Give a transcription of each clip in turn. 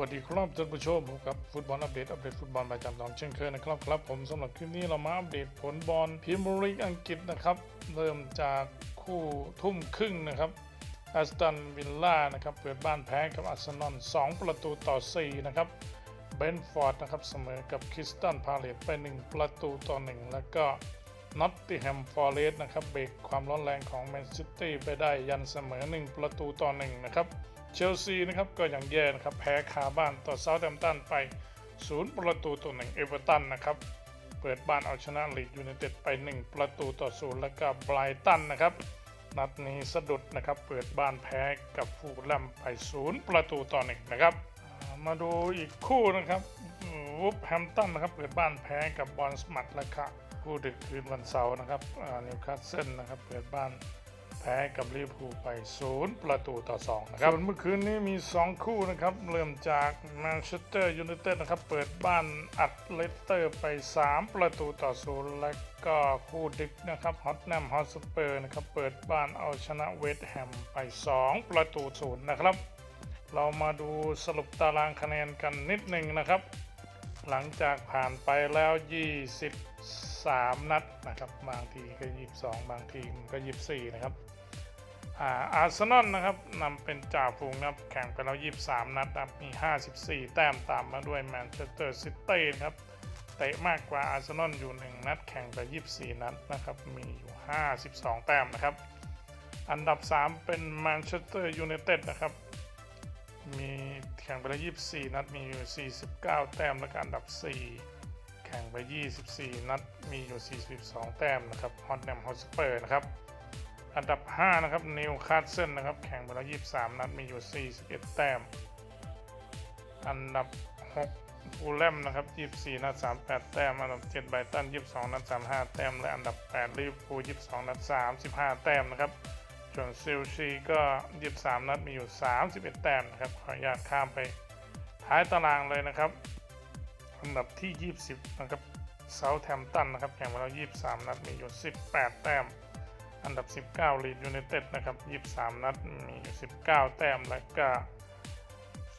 วัสดีครับท่านผู้ชมผมกับฟุตบอลอัปเดตอัปเดตฟุตบอลประจำตอนเช่นเคยนะครับครับผมสำหรับคลิปนี้เรามาอัปเดตผลบอลพรีเมียร์ลีกอังกฤษนะครับเริ่มจากคู่ทุ่มครึ่งนะครับแอสตันวิลล่านะครับเปิดบ้านแพ้กับอาร์เซนอล2ประตูต่อ 4 นะครับเบนฟอร์ดนะครับเสมอกับคริสตันพาเลตไป 1 ประตูต่อ 1 แล้วก็นอตติแฮมฟอร์เรสนะครับเบรกความร้อนแรงของแมนซิตี้ไปได้ยันเสมอ 1 ประตูต่อ 1 นะครับ เชลซีนะครับก็อย่างแย่นะครับแพ้คาบ้านต่อเซาท์แฮมป์ตันไป 0 ประตูต่อ1เอเวอร์ตันนะครับเปิดบ้านเอาชนะลีดยูไนเต็ดไป 1 ประตูต่อ0แล้วก็ไบรตันนะครับนัดนี้สะดุดนะครับเปิดบ้านแพ้กับฟูลแลมไป 0 ประตูต่อ1นะครับมาดูอีกคู่นะครับวูฟแฮมตันนะครับเปิดบ้านแพ้กับบอลสมัตและค่ะคู่ดึกคืนวันเสาร์นะครับนิวคาสเซิลนะครับเปิดบ้าน พ้กับลิเวอร์พูลไป 0 ประตูต่อ 2 นะครับ เมื่อคืนนี้มี 2 คู่นะครับ เริ่มจากแมนเชสเตอร์ยูไนเต็ดนะครับ เปิดบ้านอัดเลสเตอร์ไป 3 ประตูต่อ 0 และก็คู่ดึกนะครับฮอตแนมฮอตสเปอร์นะครับ เปิดบ้านเอาชนะเวสต์แฮมไป 2 ประตู 0 นะครับ เรามาดูสรุปตารางคะแนนกันนิดหนึ่งนะครับ หลังจากผ่านไปแล้ว23นัดนะครับ บางทีก็ 22 บางทีก็ 24 นะครับ อาร์เซนอลนะครับนำเป็นจ่าฝูงนะครับแข่งไปแล้ว 23 นัดนะครับมี 54 แต้มตามมาด้วยแมนเชสเตอร์ซิตี้ครับเตะมากกว่าอาร์เซนอลอยู่ 1 นัดแข่งไป 24 นัดนะครับมีอยู่ 52 แต้มนะครับ อันดับ 3 เป็นแมนเชสเตอร์ยูไนเต็ดนะครับมีแข่งไปแล้ว 24 นัดมีอยู่ 49 แต้มแล้วก็อันดับ 4 แข่งไป 24 นัดมีอยู่ 42 แต้มนะครับฮอตแนมฮอสเปอร์นะครับ อันดับ 5 นะครับนิวคาสเซิลนะครับ แข่งไปแล้ว 23 นัด มีอยู่ 41 แต้ม อันดับ 6 ฟูลแลมนะครับ 24 นัด 38 แต้ม อันดับ 7 ไบตัน 22 นัด 35 แต้ม และอันดับ 8 ลิเวอร์พูล 22 นัด 35 แต้มนะครับส่วนเซลซีก็ 23 นัด มีอยู่ 31 แต้มนะครับ ขออนุญาตข้ามไปท้ายตารางเลยนะครับ อันดับที่ 20 นะครับเซาท์แฮมป์ตันนะครับ แข่งมาแล้ว 23 นัด มีอยู่ 18 แต้ม อันดับ 19ลีดยูไนเต็ดนะครับ 23 นัดมี 19 แต้มแล้วก็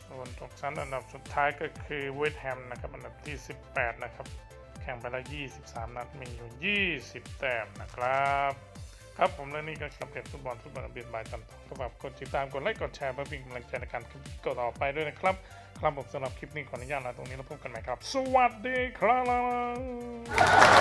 ส่วนตกชั้นอันดับสุดท้ายก็คือเวสต์แฮมนะครับอันดับที่ 18 นะครับ แข่งไปแล้ว 23 นัดมีอยู่ 20 แต้มนะครับ ครับผมและนี่ก็คือเดตฟุตบอลฟุตบอลอัปเดตบายจันทร์ก็ฝากกดติดตามกดไลค์กดแชร์เพื่อเป็นกำลังใจในการคลิปต่อไปด้วยนะครับ ครับผมสำหรับคลิปนี้ขออนุญาตลาตรงนี้แล้วพบกันใหม่ครับ สวัสดีครับ